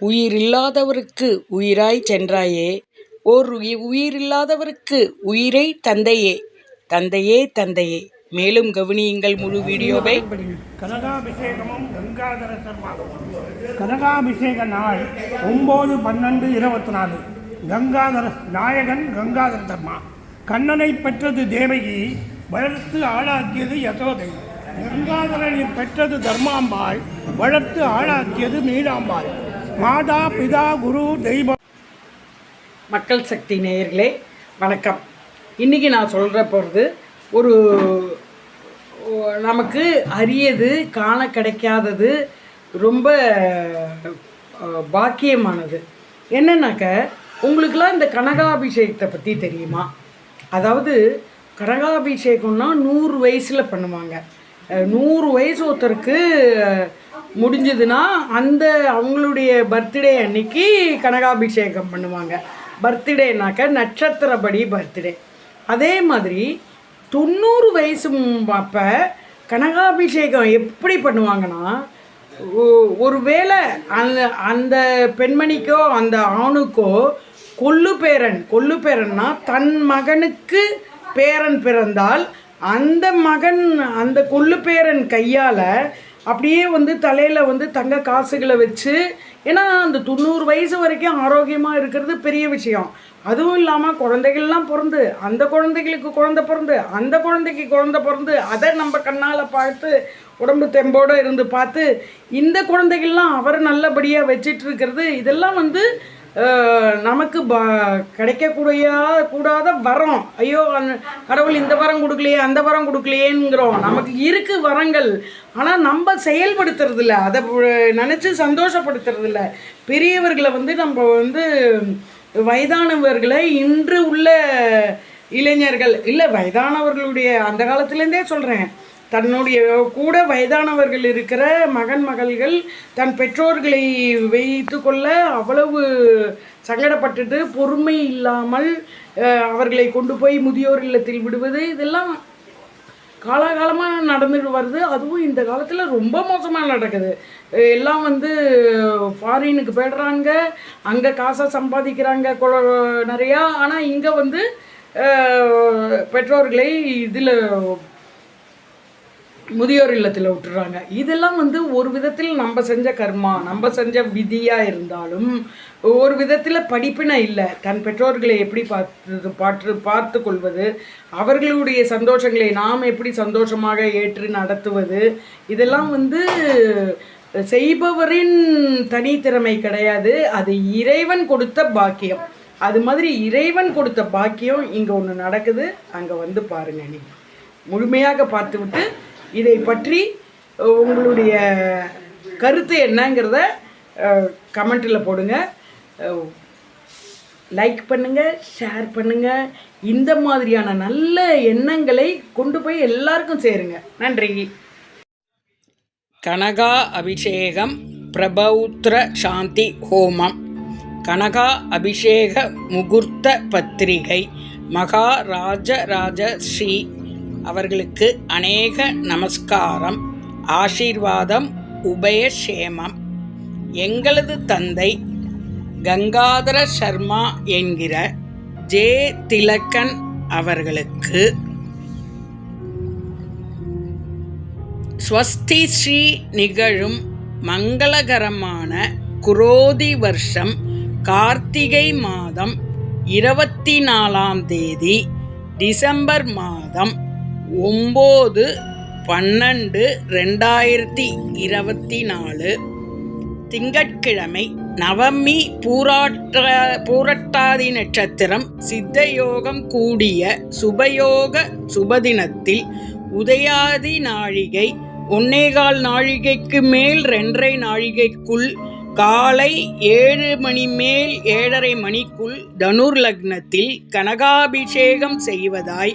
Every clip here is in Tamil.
உயிரில்லாதவருக்கு உயிராய்ச் சென்றாயே. ஓர் உயிரில்லாதவருக்கு உயிரைத் தந்தையே. தந்தையே தந்தையே. மேலும் கவனியுங்கள் முழு வீடியோவை. கனகாபிஷேகமும் கங்காதர சர்மா கனகாபிஷேக நாள் ஒம்பது பன்னெண்டு இருபத்தி நாலு கங்காதர நாயகன் கங்காதர சர்மா கண்ணனை பெற்றது தேவகி வளர்த்து ஆளாக்கியது யசோதை. கங்காதரனை பெற்றது தர்மாம்பாள் வளர்த்து ஆளாக்கியது மீனாம்பாள். மாதா பிதா குரு தெய்வம். மக்கள் சக்தி நேயர்களே வணக்கம். இன்றைக்கி நான் சொல்கிற போகிறது ஒரு நமக்கு அரியது காண கிடைக்காதது ரொம்ப பாக்கியமானது. என்னன்னாக்க உங்களுக்கெல்லாம் இந்த கனகாபிஷேகத்தை பற்றி தெரியுமா? அதாவது கனகாபிஷேகம்னா நூறு வயசில் பண்ணுவாங்க. நூறு வயசு ஒருத்தருக்கு முடிஞ்சதுன்னா அந்த அவங்களுடைய பர்த்டே அன்னைக்கு கனகாபிஷேகம் பண்ணுவாங்க. பர்த்டேனாக்க நட்சத்திரப்படி பர்த்டே. அதே மாதிரி தொண்ணூறு வயசு அப்போ கனகாபிஷேகம் எப்படி பண்ணுவாங்கன்னா ஒருவேளை அந்த அந்த பெண்மணிக்கோ அந்த ஆணுக்கோ கொல்லு பேரன் கொல்லு பேரன்னா தன் மகனுக்கு பேரன் பிறந்தால் அந்த மகன் அந்த கொல்லு பேரன் கையால் அப்படியே வந்து தலையில் வந்து தங்க காசுகளை வச்சு ஏன்னா அந்த தொண்ணூறு வயசு வரைக்கும் ஆரோக்கியமாக இருக்கிறது பெரிய விஷயம். அதுவும் இல்லாமல் குழந்தைகள்லாம் பிறந்து அந்த குழந்தைகளுக்கு குழந்த பிறந்து அந்த குழந்தைக்கு குழந்த பிறந்து அதை நம்ம கண்ணால் பார்த்து உடம்பு தெம்போடு இருந்து பார்த்து இந்த குழந்தைகள்லாம் அவர் நல்லபடியாக வச்சிட்டு இருக்கிறது இதெல்லாம் வந்து நமக்கு ப கிடைக்கக்கூடிய கூடாத வரம். ஐயோ அந்த கடவுள் இந்த வரம் கொடுக்கலையே அந்த வரம் கொடுக்கலையேங்கிறோம் நமக்கு இருக்கு வரங்கள். ஆனால் நம்ம செயல்படுத்துறதில்ல. அதை நினச்சி சந்தோஷப்படுத்துறதில்ல. பெரியவர்களை வந்து நம்ம வந்து வயதானவர்களை இன்று உள்ள இளைஞர்கள் இல்லை வயதானவர்களுடைய அந்த காலத்துலேருந்தே சொல்கிறேன் தன்னுடைய கூட வயதானவர்கள் இருக்கிற மகன் மகள்கள் தன் பெற்றோர்களை வைத்து கொள்ள அவ்வளவு சங்கடப்பட்டுட்டு பொறுமை இல்லாமல் அவர்களை கொண்டு போய் முதியோர் இல்லத்தில் விடுவது இதெல்லாம் காலாகாலமாக நடந்துட்டு வருது. அதுவும் இந்த காலத்தில் ரொம்ப மோசமாக நடக்குது. எல்லாம் வந்து ஃபாரினுக்கு போயிடுறாங்க. அங்கே காசை சம்பாதிக்கிறாங்க கொ- நிறையா. ஆனால் இங்கே வந்து பெற்றோர்களை இதில் முதியோர் இல்லத்தில் விட்டுறாங்க. இதெல்லாம் வந்து ஒரு விதத்தில் நம்ம செஞ்ச கர்மா நம்ம செஞ்ச விதியாக இருந்தாலும் ஒரு விதத்தில் படிப்பினை இல்லை. தன் பெற்றோர்களை எப்படி பார்த்து பார்த்து பார்த்து கொள்வது அவர்களுடைய சந்தோஷங்களை நாம் எப்படி சந்தோஷமாக ஏற்று நடத்துவது இதெல்லாம் வந்து செய்பவரின் தனித்திறமை கிடையாது. அது இறைவன் கொடுத்த பாக்கியம். அது மாதிரி இறைவன் கொடுத்த பாக்கியம் இங்கே ஒன்று நடக்குது. அங்கே வந்து பாருங்க நீ முழுமையாக பார்த்துவிட்டு இதை பற்றி உங்களுடைய கருத்து என்னங்கிறத கமெண்ட்டில் போடுங்க. லைக் பண்ணுங்கள் ஷேர் பண்ணுங்கள் இந்த மாதிரியான நல்ல எண்ணங்களை கொண்டு போய் எல்லாருக்கும் சேருங்க. நன்றி. கனகா அபிஷேகம் பிரபௌத்திர சாந்தி ஹோமம். கனகா அபிஷேக முகூர்த்த பத்திரிகை. மகாராஜராஜ ஸ்ரீ அவர்களுக்கு அநேக நமஸ்காரம் ஆசீர்வாதம் உபயசேமம் எங்களது தந்தை கங்காதர சர்மா என்கிற ஜே. திலக்கன் அவர்களுக்கு ஸ்வஸ்தி ஸ்ரீ நிகழும் மங்களகரமான குரோதி வருஷம் கார்த்திகை மாதம் இருபத்தி நாலாம் தேதி டிசம்பர் மாதம் ஒம்பது பன்னெண்டு ரெண்டாயிரத்தி இருபத்தி நாலு திங்கட்கிழமை நவமி பூராட்ட பூரட்டாதி நட்சத்திரம் சித்தயோகம் கூடிய சுபயோக சுபதினத்தில் உதயாதி நாழிகை ஒன்னேகால் நாழிகைக்கு மேல் ரெண்டரை நாழிகைக்குள் காலை ஏழு மணி மேல் ஏழரை மணிக்குள் தனுர் லக்னத்தில் கனகாபிஷேகம் செய்வதாய்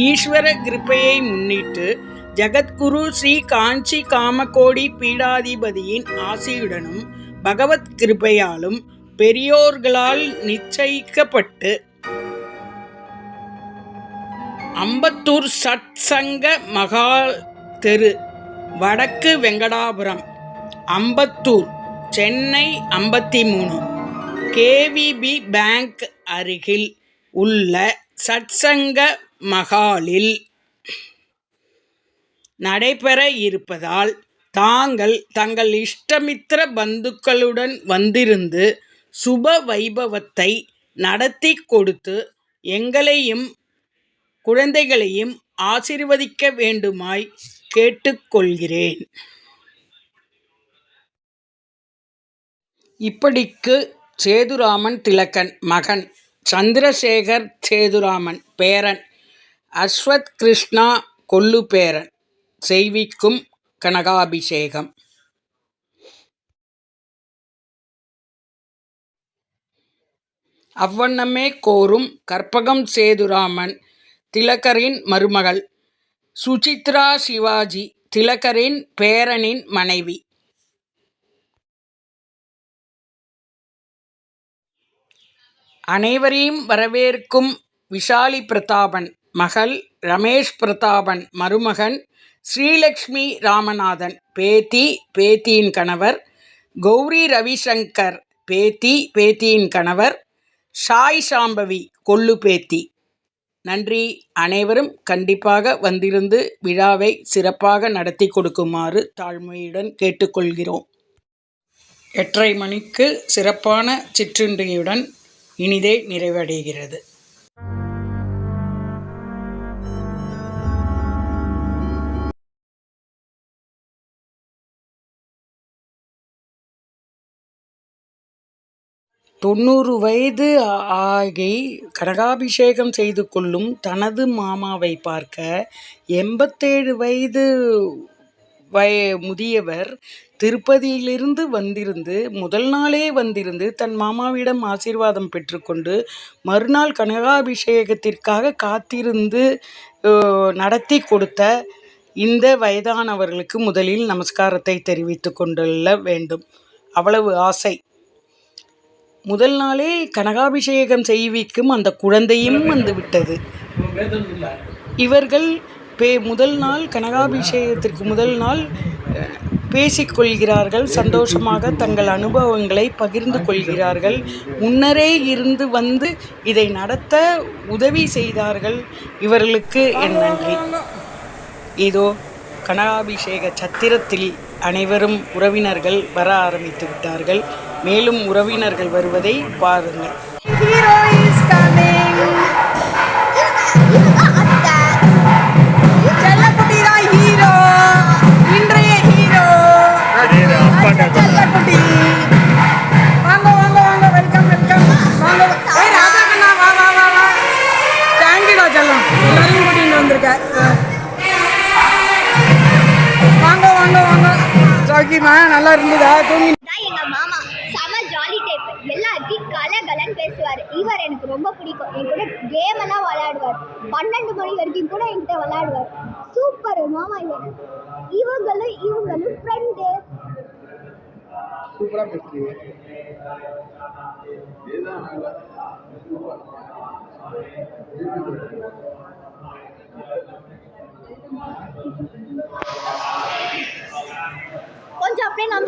ஈஸ்வர கிருப்பையை முன்னிட்டு ஜகத்குரு ஸ்ரீ காஞ்சி காமகோடி பீடாதிபதியின் ஆசியுடனும் பகவத் கிருபையாலும் பெரியோர்களால் நிச்சயிக்கப்பட்டு அம்பத்தூர் சத்சங்க மகா தெரு வடக்கு வெங்கடாபுரம் அம்பத்தூர். சென்னை ஐம்பத்தி மூணு கேவிபி பேங்க் அருகில் உள்ள சத்சங்க மகாலில் நடைபெற இருப்பதால் தாங்கள் தங்கள் இஷ்டமித்திர பந்துக்களுடன் வந்திருந்து சுப வைபவத்தை நடத்தி கொடுத்து எங்களையும் குழந்தைகளையும் ஆசிர்வதிக்க வேண்டுமாய் கேட்டுக்கொள்கிறேன். இப்படிக்கு சேதுராமன் திலகன் மகன். சந்திரசேகர் சேதுராமன் பேரன். அஸ்வத் கிருஷ்ணா கொல்லு பேரன். செய்விக்கும் கனகாபிஷேகம். அவ்வண்ணமே கோரும் கற்பகம் சேதுராமன் திலகரின் மருமகள். சுசித்ரா சிவாஜி திலகரின் பேரனின் மனைவி. அனைவரையும் வரவேற்கும் விஷாலி பிரதாபன் மகள் ரமேஷ் பிரதாபன் மருமகன் ஸ்ரீலக்ஷ்மி ராமநாதன் பேத்தி பேத்தியின் கணவர் கௌரி ரவிசங்கர் பேத்தி பேத்தியின் கணவர் சாய் சாம்பவி கொள்ளு பேத்தி. நன்றி. அனைவரும் கண்டிப்பாக வந்திருந்து விழாவை சிறப்பாக நடத்தி கொடுக்குமாறு தாழ்மையுடன் கேட்டுக்கொள்கிறோம். எட்டரை மணிக்கு சிறப்பான சிற்றுண்டியுடன் இனிதே நிறைவடைகிறது. தொண்ணூறு வயது ஆகி கடகாபிஷேகம் செய்து கொள்ளும் தனது மாமாவை பார்க்க எண்பத்தேழு வயது வய முதியவர் திருப்பதியிலிருந்து வந்திருந்து முதல் நாளே வந்திருந்து தன் மாமாவிடம் ஆசீர்வாதம் பெற்றுக்கொண்டு மறுநாள் கனகாபிஷேகத்திற்காக காத்திருந்து நடத்தி கொடுத்த இந்த வயதானவர்களுக்கு முதலில் நமஸ்காரத்தை தெரிவித்து கொண்டுள்ள வேண்டும். அவ்வளவு ஆசை. முதல் நாளே கனகாபிஷேகம் செய்விக்கும் அந்த குழந்தையும் வந்து விட்டது. இவர்கள் பே முதல் நாள் கனகாபிஷேகத்திற்கு முதல் நாள் பேசிக்கொள்கிறார்கள். சந்தோஷமாக தங்கள் அனுபவங்களை பகிர்ந்து கொள்கிறார்கள். முன்னரே இருந்து வந்து இதை நடத்த உதவி செய்தார்கள். இவர்களுக்கு என் நன்றி. இதோ கனகாபிஷேக சத்திரத்தில் அனைவரும் உறவினர்கள் வர ஆரம்பித்து விட்டார்கள். மேலும் உறவினர்கள் வருவதை பாருங்கள். இருந்ததா தூங்கி தான் எங்க மாமா. செம ஜாலி டைப் எல்லாத்தையும் கலகலன்னு பேசுவார். இவர் எனக்கு ரொம்ப பிடிக்கும். என் கூட கேம் எல்லாம் விளையாடுவார். பன்னெண்டு மணி வரைக்கும் கூட என்கிட்ட விளையாடுவார். சூப்பர் மாமா இவர். இவங்களும் இவங்களும் ஃப்ரெண்டு கொஞ்சம் அப்படியே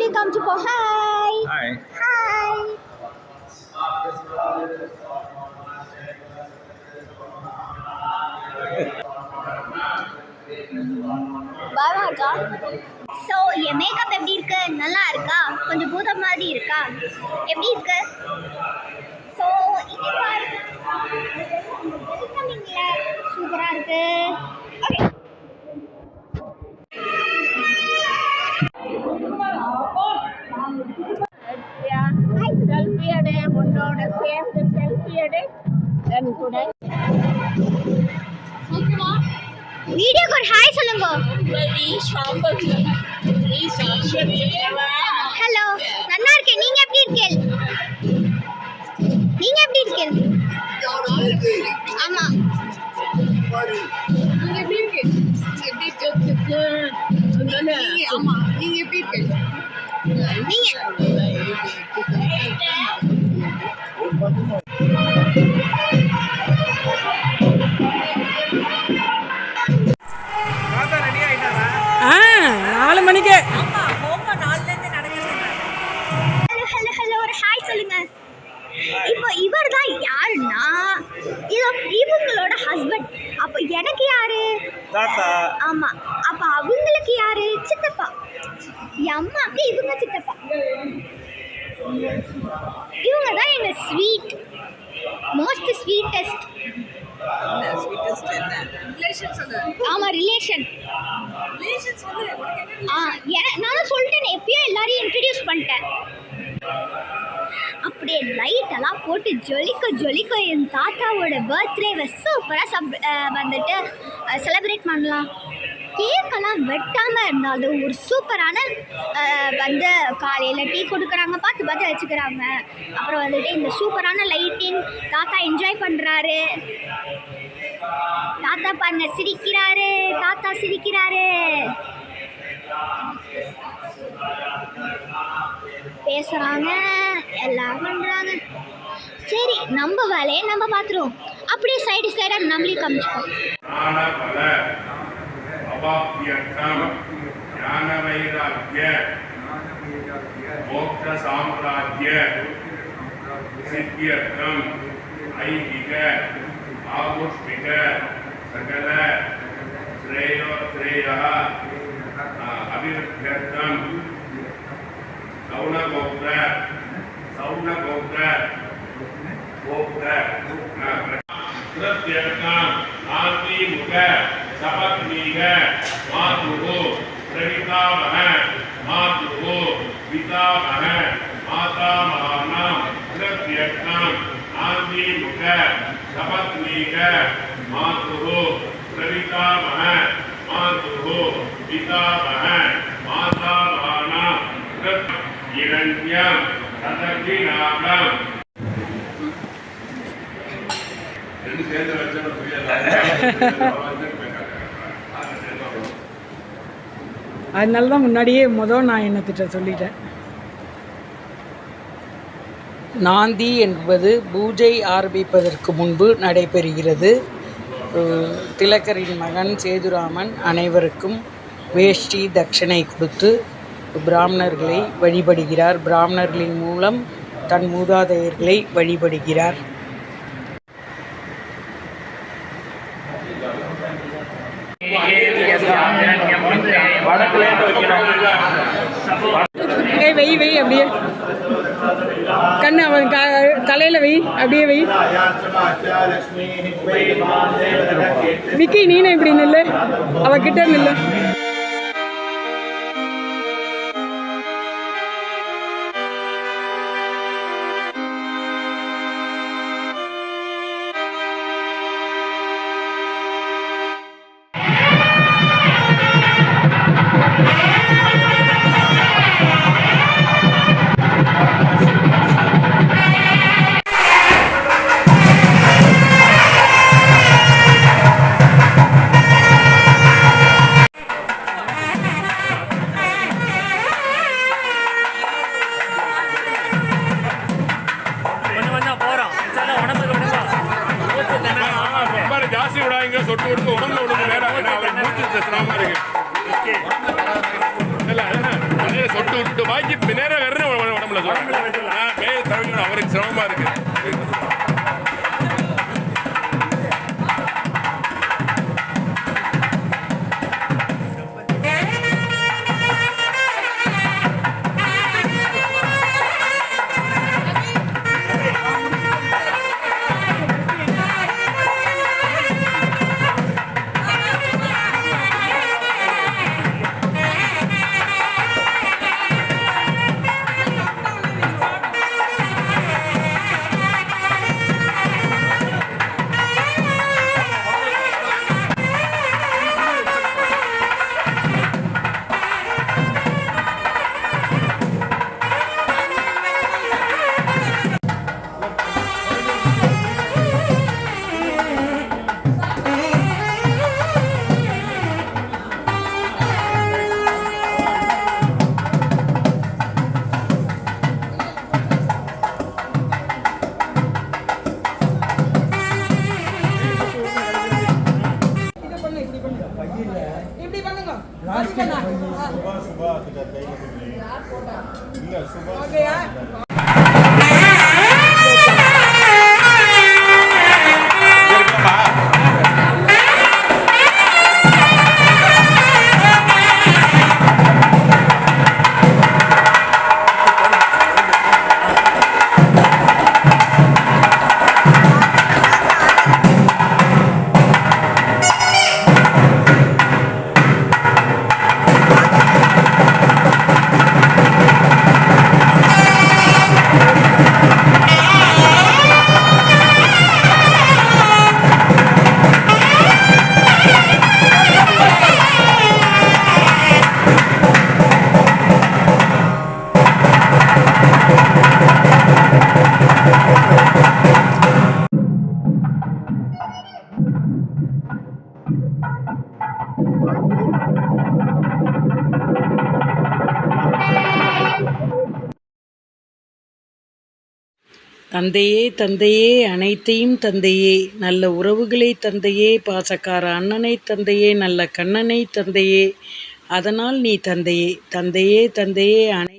நம்மளையும் காமிச்சுப்போம் ஹாய் ஹாய் பயமா இருக்கா ஸோ என் மேக்கப் எப்படி இருக்கு? நல்லா இருக்கா? கொஞ்சம் பூதம் மாதிரி இருக்கா? எப்படி இருக்கு? உன்னோட சேர்ந்து செல்ஃபி எடு என் கூட வீடியோக்கு ஒரு ஹாய் சொல்லுங்க. உதவி சாம்பவி நீ சாட்சி ஹலோ நல்லா இருக்கேன். நீங்க எப்படி இருக்கீங்க? நீங்க எப்படி இருக்கீங்க? ஆமா. நீங்க எப்படி இருக்கு எப்படி இருக்கு ஆமா நீங்க எப்படி இருக்கு நீங்க ஆ நாலு மணிக்கு. இப்போ இவர் யாருன்னா இதோ இவங்களோட ஹஸ்பண்ட் அப்போ எனக்கு யாரு? ஆமா. அப்ப அவங்களுக்கு யாரு? சித்தப்பா. அம்மாக்கு இவங்க சித்தப்பா. இவங்க தான் எங்க ஸ்வீட் மோஸ்ட் ஸ்வீட்டஸ்ட் ஆமா ரிலேஷன் ஆ நானும் சொல்லிட்டேன் எப்பயோ எல்லாரையும் இன்ட்ரடியூஸ் பண்ணிட்டேன். அப்படியே லைட் எல்லாம் போட்டு ஜொலிக்க ஜொலிக்க என் தாத்தாவோட பர்த்டேவை சூப்பராக சப் வந்துட்டு செலிப்ரேட் பண்ணலாம். கேக்கெல்லாம் வெட்டாமல் இருந்தாலும் ஒரு சூப்பரான வந்து காலையில் டீ கொடுக்குறாங்க பார்த்து பார்த்து வச்சுக்கிறாங்க. அப்புறம் வந்துட்டு இந்த சூப்பரான லைட்டிங் தாத்தா என்ஜாய் பண்ணுறாரு தாத்தா பாருங்க சிரிக்கிறாரு. தாத்தா சிரிக்கிறாரு. பேசுறாங்க எல்லாம் பண்றாங்க. சரி நம்ம வேலையை நம்ம பார்த்துருவோம். அப்படியே சைடு சைடாக நம்மளே காமிச்சுக்கோம் அவாப்பியர்த்தம் ஞான வைராக்கிய மோக்ஷ சாம்ராஜ்ய சித்தியர்த்தம் ஐகிக ஆமுஷ்மிக சகல श्रेयो श्रेयः अभिवृद्ध्यर्थं सौनगोप्र सौनगोप्र गोप्र कृत्यर्थम् आत्मीमुख சமத்வீக மாதுகு பிரவிதாமக மாதுகு பிதாமக மாதாமகானாம் பிரத்யக்னாம் ஆந்திமுக சமத்வீக மாதுகு பிரவிதாமக மாதுகு பிதாமக மாதாமகானாம் இரண்யம் சதகிநாமம் ரெண்டு சேர்ந்து வச்சு புரியல அதனால தான் முன்னாடியே முதல் நான் என்னத்திட்ட சொல்லிட்டேன். நாந்தி என்பது பூஜை ஆரம்பிப்பதற்கு முன்பு நடைபெறுகிறது. அஹ் திலகரின் மகன் சேதுராமன் அனைவருக்கும் வேஷ்டி தட்சணை கொடுத்து பிராமணர்களை வழிபடுகிறார். பிராமணர்களின் மூலம் தன் மூதாதையர்களை வழிபடுகிறார். ஏய் வை வை அப்படியே. கண்ணு அவன் க தலையில் வை அப்படியே வை. விக்கி நீனும் இப்படி நில்லு. அவகிட்ட நில்லு. ஜாஸ்தி விடாதீங்க. சொட்டு விட்டு உடம்புல விடுங்க நேரம் அவர் மூச்சு சிரமமா இருக்கு. இல்ல சொட்டு விட்டு வாங்கி நேரம் வெறும் உடம்புல சொல்றேன். அவருக்கு சிரமமா இருக்கு. ਹੋ ਗਿਆ। தந்தையே தந்தையே அனைத்தையும் தந்தையே நல்ல உறவுகளை தந்தையே பாசக்கார அண்ணனை தந்தையே நல்ல கண்ணனை தந்தையே அதனால் நீ தந்தையே தந்தையே தந்தையே அனை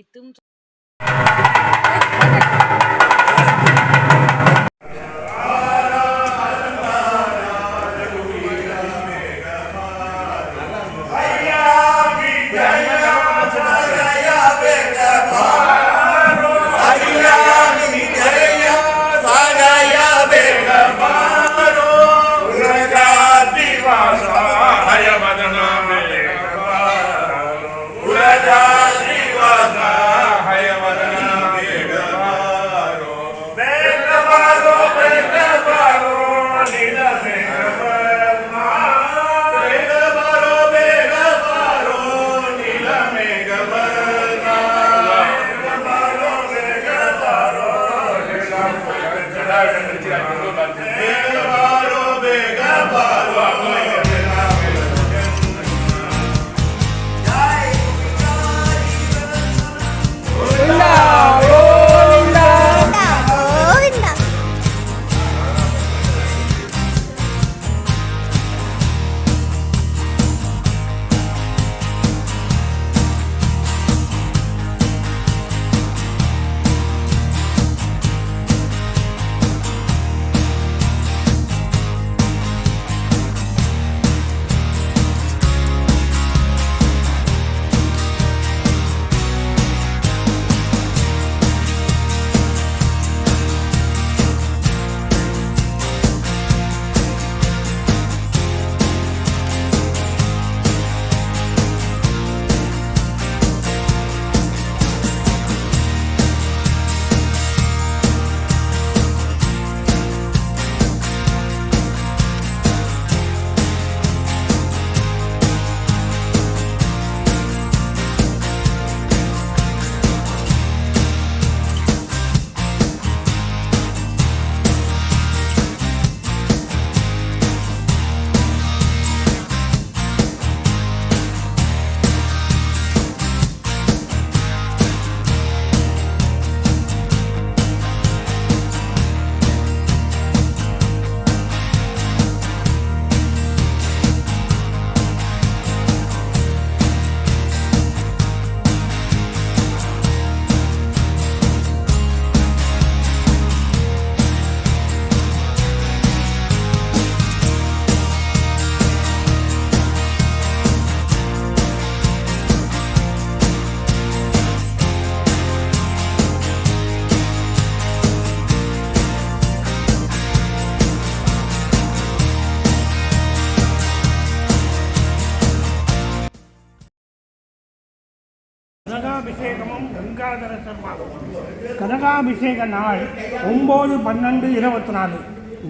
அபிஷேக நாள் ஒம்பது பன்னெண்டு இருபத்தி நாலு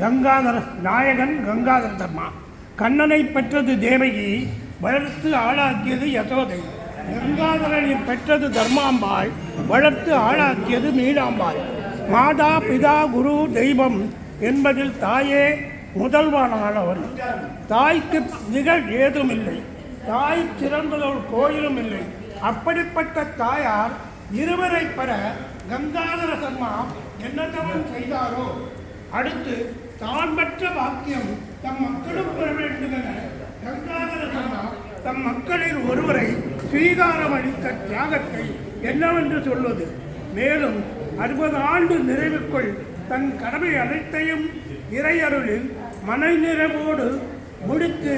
கங்காதர நாயகன் கங்காதர தர்மா. கண்ணனை பெற்றது தேவகி வளர்த்து ஆளாக்கியது யசோதை. கங்காதரனை பெற்றது தர்மாம்பாள் வளர்த்து ஆளாக்கியது மீனாம்பாள். மாதா பிதா குரு தெய்வம் என்பதில் தாயே முதல்வனானவன் தாய்க்கு நிகழ் ஏதுமில்லை. தாய் சிறந்ததொரு கோயிலும் இல்லை அப்படிப்பட்ட தாயார் இருவரை பெற கங்காதர சர்மா என்னத்தவன் செய்தாரோ? அடுத்து தான் பெற்ற வாக்கியம் தம் மக்களும் பெற வேண்டும் என கங்காதர சர்மா தம் மக்களில் ஒருவரை ஸ்ரீகாரம் அளித்த தியாகத்தை என்னவென்று சொல்வது? மேலும் அறுபது ஆண்டு நிறைவுக்குள் தன் கடமை அனைத்தையும் இறையருளில் மனை நிறைவோடு முடித்து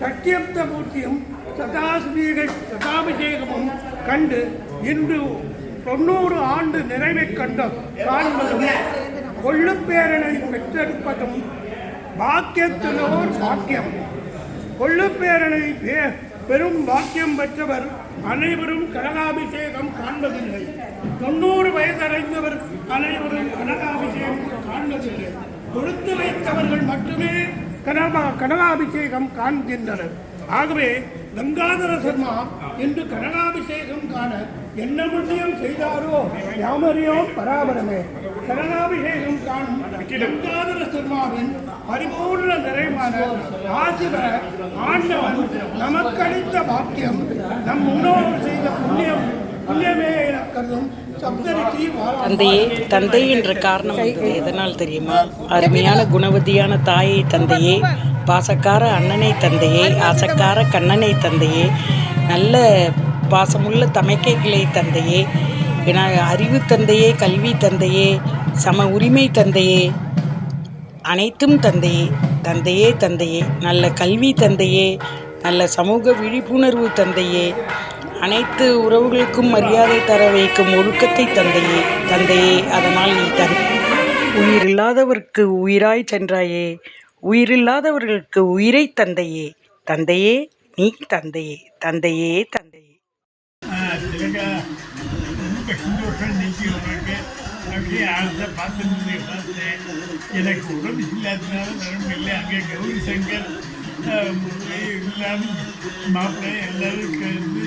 சத்தியப்த பூர்த்தியும் சதாஸ்மீக சதாபிஷேகமும் கண்டு இன்று தொண்ணூறு ஆண்டு நிறைவைக் கண்ட காண்பதும் கொள்ளுப்பேரனை பெற்றெடுப்பதும் பாக்கியத்திலோர் பாக்கியம். கொள்ளுப்பேரனை பெரும் பாக்கியம் பெற்றவர் அனைவரும் கனகாபிஷேகம் காண்பதில்லை. தொண்ணூறு வயதடைந்தவர் அனைவரும் கனகாபிஷேகம் காண்பதில்லை. கொடுத்து வைத்தவர்கள் மட்டுமே கனகா கனகாபிஷேகம் காண்கின்றனர். ஆகவே கங்காதர சர்மா இன்று கனகாபிஷேகம் காண என்ன புண்ணியம் செய்தாரோ யாமரியோம் பராபரமே. கனகாபிஷேகம் காணும் கங்காதர சர்மாவின் பரிபூர்ண நிறைவான ஆசிவர ஆண்டவன் நமக்களித்த பாக்கியம் நம் முன்னோர்கள் செய்த புண்ணியம் புண்ணியமே என கருதும் தந்தையே தந்தை என்ற காரணம் எதனால் தெரியுமா? அருமையான குணவதியான தாயை தந்தையே பாசக்கார அண்ணனை தந்தையே ஆசக்கார கண்ணனை தந்தையே நல்ல பாசமுள்ள தமைக்கைகளை தந்தையே என அறிவு தந்தையே கல்வி தந்தையே சம உரிமை தந்தையே அனைத்தும் தந்தையே தந்தையே தந்தையே நல்ல கல்வி தந்தையே நல்ல சமூக விழிப்புணர்வு தந்தையே அனைத்து உறவுகளுக்கும் மரியாதை தர வைக்கும் ஒழுக்கத்தை தந்தையே தந்தையே அதனால் நீ தன் உயிரில்லாதவர்க்கு உயிராய் சென்றாயே உயிரில்லாதவர்களுக்கு உயிரை தந்தையே தந்தையே நீ தந்தையே தந்தையே தந்தையே. பார்த்தேன் எனக்கு உடம்பு இல்லாததுனால வரும் இல்லை அங்கே கௌரி சங்கர் எல்லாரும் மாப்பிள்ளை எல்லாரும் கலந்து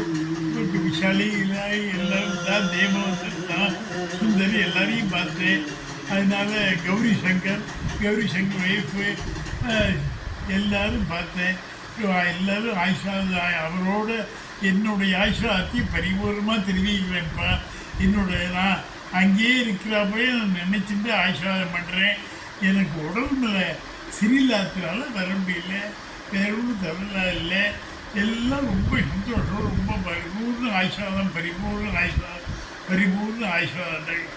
விஷாலி இல்லாய் எல்லாரும் தான் தேவவந்தன் தான் சுந்தரி எல்லாரையும் பார்த்தேன் அதனால கௌரி சங்கர் கௌரி சங்கர் ஒய்ஃபு எல்லாரும் பார்த்தேன் எல்லாரும் ஆயிஷா அவரோட என்னுடைய ஆயுஷாத்தி பரிபூர்ணமாக தெரிவிக்கிறேன்ப்பா என்னுடைய நான் அங்கேயே இருக்கிறப்பவே நான் நினச்சிட்டு ஆயுஷாதம் பண்ணுறேன் எனக்கு உடம்புல சரியில்லாததுனால வர முடியல வேற ஒன்றும் தவறா இல்லை எல்லாம் ரொம்ப சந்தோஷம் ரொம்ப பரிபூர்ண ஆயுஷாதம் பரிபூர்ண ஆயுஷாதம் பரிபூர்ண ஆயுஷாதம்